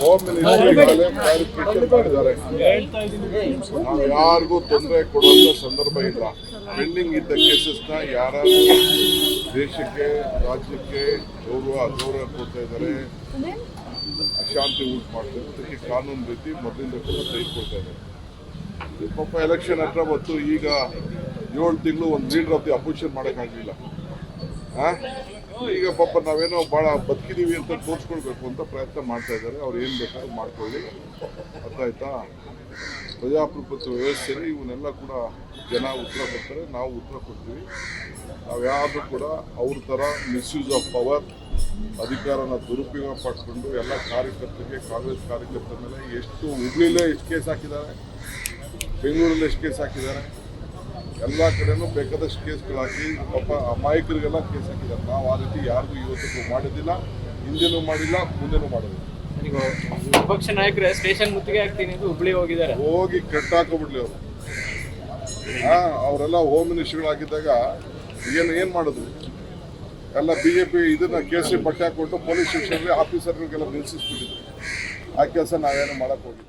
Home minister ಈಗಾಗಲೇ clarification ಮಾಡಿದ್ದಾರೆ. ನಾವು ಯಾರಿಗೂ ತೊಂದರೆ ಕೊಡುವಂತ ಸಂದರ್ಭ ಇಲ್ಲ. ಪೆಂಡಿಂಗ್ ಇದ್ದ ಕೇಸಸ್ನ ಯಾರು ದೇಶಕ್ಕೆ ರಾಜ್ಯಕ್ಕೆ ಗೌರವ ಅಗೌರವ ಕೊಡ್ತಾ ಇದ್ದಾರೆ. ಅಶಾಂತಿ ಉಂಟು ಮಾಡ್ತಾರೆ ಅದಕ್ಕೆ ಕಾನೂನು ರೀತಿ ಮೊದಲಿಂದ ಕೂಡ ತೆಗೆದುಕೊಳ್ತಾ ಇದ್ದಾರೆ. ಇದು ಪಾಪ ಎಲೆಕ್ಷನ್ ಹತ್ರ ಬಂತು. ಈಗ ಏಳು ತಿಂಗಳು ಒಂದು ಲೀಡರ್ ಆಫ್ ದಿ ಅಪೋಸಿಷನ್ ಮಾಡೋಕ್ಕಾಗಲಿಲ್ಲ? ಈಗ ಪಾಪ ನಾವೇನೋ ಭಾಳ ಬದುಕಿದೀವಿ ಅಂತ ತೋರಿಸ್ಕೊಳ್ಬೇಕು ಅಂತ ಪ್ರಯತ್ನ ಮಾಡ್ತಾ ಇದ್ದಾರೆ. ಅವ್ರು ಏನು ಬೇಕಾದ್ರೂ ಮಾಡ್ಕೊಳ್ಳಿ. ಅರ್ಥ ಆಯ್ತಾ? ಪ್ರಜಾಪ್ರಭುತ್ವ ವ್ಯವಸ್ಥೆಯಲ್ಲಿ ಇವನ್ನೆಲ್ಲ ಕೂಡ ಜನ ಉತ್ತರ ಕೊಡ್ತಾರೆ, ನಾವು ಉತ್ತರ ಕೊಡ್ತೀವಿ. ನಾವು ಯಾರು ಕೂಡ ಅವ್ರ ಥರ ಮಿಸ್ಯೂಸ್ ಆಫ್ ಪವರ್ ಅಧಿಕಾರನ ದುರುಪಯೋಗ ಪಡ್ಕೊಂಡು ಎಲ್ಲ ಕಾರ್ಯಕರ್ತರಿಗೆ, ಕಾಂಗ್ರೆಸ್ ಕಾರ್ಯಕರ್ತರ ಮೇಲೆ ಎಷ್ಟು ಹುಬ್ಳಿಲೇ ಎಷ್ಟು ಕೇಸ್ ಹಾಕಿದ್ದಾರೆ? ಬೆಂಗಳೂರಲ್ಲಿ ಎಷ್ಟು ಕೇಸ್ ಹಾಕಿದ್ದಾರೆ? ಎಲ್ಲ ಕಡೆನೂ ಬೇಕಾದಷ್ಟು ಕೇಸ್ಗಳಾಕಿ ಪಾಪ ಅಮಾಯಕರಿಗೆಲ್ಲ ಕೇಸ್ ಹಾಕಿದ್ದಾರೆ. ನಾವು ಆ ರೀತಿ ಯಾರಿಗೂ ಇವತ್ತಿಗೂ ಮಾಡಿದ್ದಿಲ್ಲ ಹಿಂದೆನೂ ಮಾಡಿಲ್ಲ ಮುಂದೆನೂ ಮಾಡೋದಿಲ್ಲ ವಿಪಕ್ಷ ನಾಯಕರು ಸ್ಟೇಷನ್ ಮುತ್ತಿಗೆ ಹಾಕ್ತೀನಿ ಅಂತ ಹುಬ್ಳಿ ಹೋಗಿದ್ದಾರೆ. ಹೋಗಿ ಕೆಟ್ಟಾಕೋಬಿಡ್ಲಿ ಅವರು. ಅವರೆಲ್ಲ ಹೋಮ್ ಮಿನಿಸ್ಟರ್ಗಳಾಗಿದ್ದಾಗ ಏನು ಏನು ಮಾಡಿದ್ರು ಎಲ್ಲ ಬಿ ಜೆ ಪಿ ಇದನ್ನ ಕೇಸರಿ ಬಟ್ಟೆ ಹಾಕೊಂಡು ಪೊಲೀಸ್ ಸ್ಟೇಷನ್ಗೆ ಆಫೀಸರ್ಗಳಿಗೆಲ್ಲ ನಿಲ್ಲಿಸಿಸ್ಬಿಟ್ಟಿದ್ರು ಆ ಕೆಲಸ ನಾವೇನು ಮಾಡಕ್ ಹೋಗಿಲ್ಲ.